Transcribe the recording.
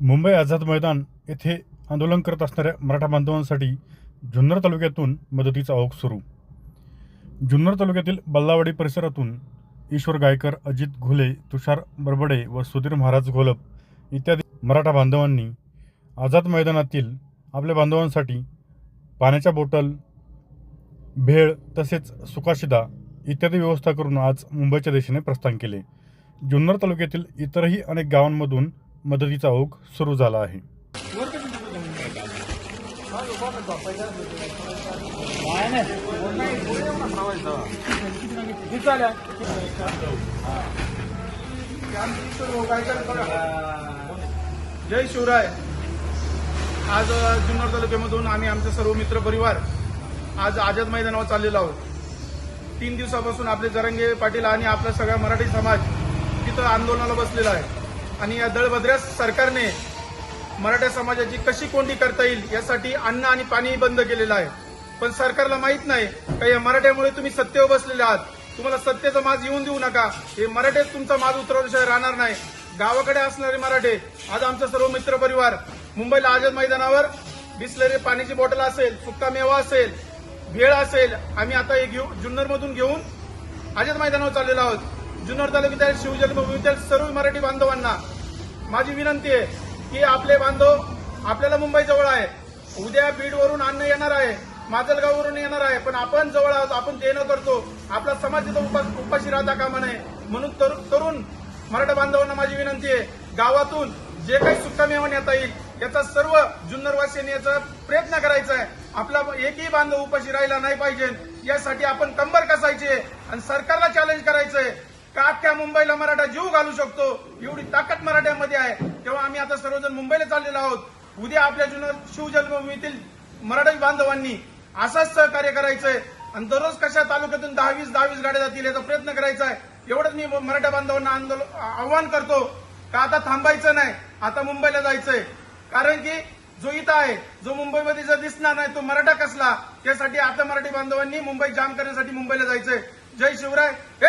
मुंबई आझाद मैदान येथे आंदोलन करत असणाऱ्या मराठा बांधवांसाठी जुन्नर तालुक्यातून मदतीचा ओघ सुरू. जुन्नर तालुक्यातील बल्लावाडी परिसरातून ईश्वर गायकर अजित घुले तुषार बरबडे व सुधीर महाराज घोलप इत्यादी मराठा बांधवांनी आझाद मैदानातील आपल्या बांधवांसाठी पाण्याच्या बॉटल भेळ तसेच सुकाशिदा इत्यादी व्यवस्था करून आज मुंबईच्या दिशेने प्रस्थान केले. जुन्नर तालुक्यातील इतरही अनेक गावांमधून मदतीचा ओघ सुरू झाला आहे. जय शिवराय. आज जुन्नर तालुक्यामधून आम्ही आमचे सर्व मित्र परिवार आज आझाद मैदानावर चाललेलो आहोत. तीन दिवसापासून आपले जरंगे पाटील आणि आपला सगळा मराठी समाज तिथं आंदोलनाला बसलेला आहे. आणि या दळभद्र्या सरकारने मराठा समाजाची कशी कोंडी करता येईल यासाठी अन्न आणि पाणी बंद केलेलं आहे. पण सरकारला माहीत नाही का या मराठ्यामुळे तुम्ही सत्तेवर बसलेले आहात. तुम्हाला सत्तेचा माज येऊन देऊ नका. हे मराठेच तुमचा माज उतरवल्याशिवाय राहणार नाही. गावाकडे असणारे मराठे आज आमचा सर्व मित्र परिवार मुंबईला आझाद मैदानावर बिसलेरी पाण्याची बॉटल असेल सुक्का मेवा असेल भेळ असेल आम्ही आता हे घेऊ जुन्नरमधून घेऊन आझाद मैदानावर चाललेलो आहोत. जुन्नर तालुक्यातील शिवजन्मभूमीतील सर्व मराठी बांधवांना माझी विनंती आहे की आपले बांधव आपल्याला मुंबई जवळ आहे. उद्या बीडवरून अन्न येणार आहे. माजलगाववरून येणार आहे. पण आपण जवळ आहोत. आपण देणं करतो. आपला समाज तिथं उपा उपाशी राहता कामा नये. म्हणून तरुण मराठा बांधवांना माझी विनंती आहे. गावातून जे काही सुक्कामेवा नेता येईल याचा सर्व जुन्नरवासियांनी याचा प्रयत्न करायचा आहे. आपला एकही बांधव उपाशी राहिला नाही पाहिजे. यासाठी आपण कंबर कसायचे आणि सरकारला चॅलेंज करायचंय. मुंबईला मराठा जीव घालू शकतो. एवढी ताकद मराठ्यामध्ये आहे. तेव्हा आम्ही आता सर्वजण मुंबईला चाललेलो आहोत. उद्या आपल्या जुन शिवजन्मभूमीतील मराठी बांधवांनी असाच सहकार्य करायचंय. आणि दररोज कशा तालुक्यातून दहावीस दहावीस गाड्या जातील याचा प्रयत्न करायचा आहे. एवढंच मी मराठा बांधवांना आंदोलन आव्हान करतो. का आता थांबायचं नाही? आता मुंबईला जायचंय. कारण की जो इथं आहे जो मुंबईमध्ये जर दिसणार नाही तो मराठा कसला? त्यासाठी आता मराठी बांधवांनी मुंबई जाम करण्यासाठी मुंबईला जायचंय. जय शिवराय. एक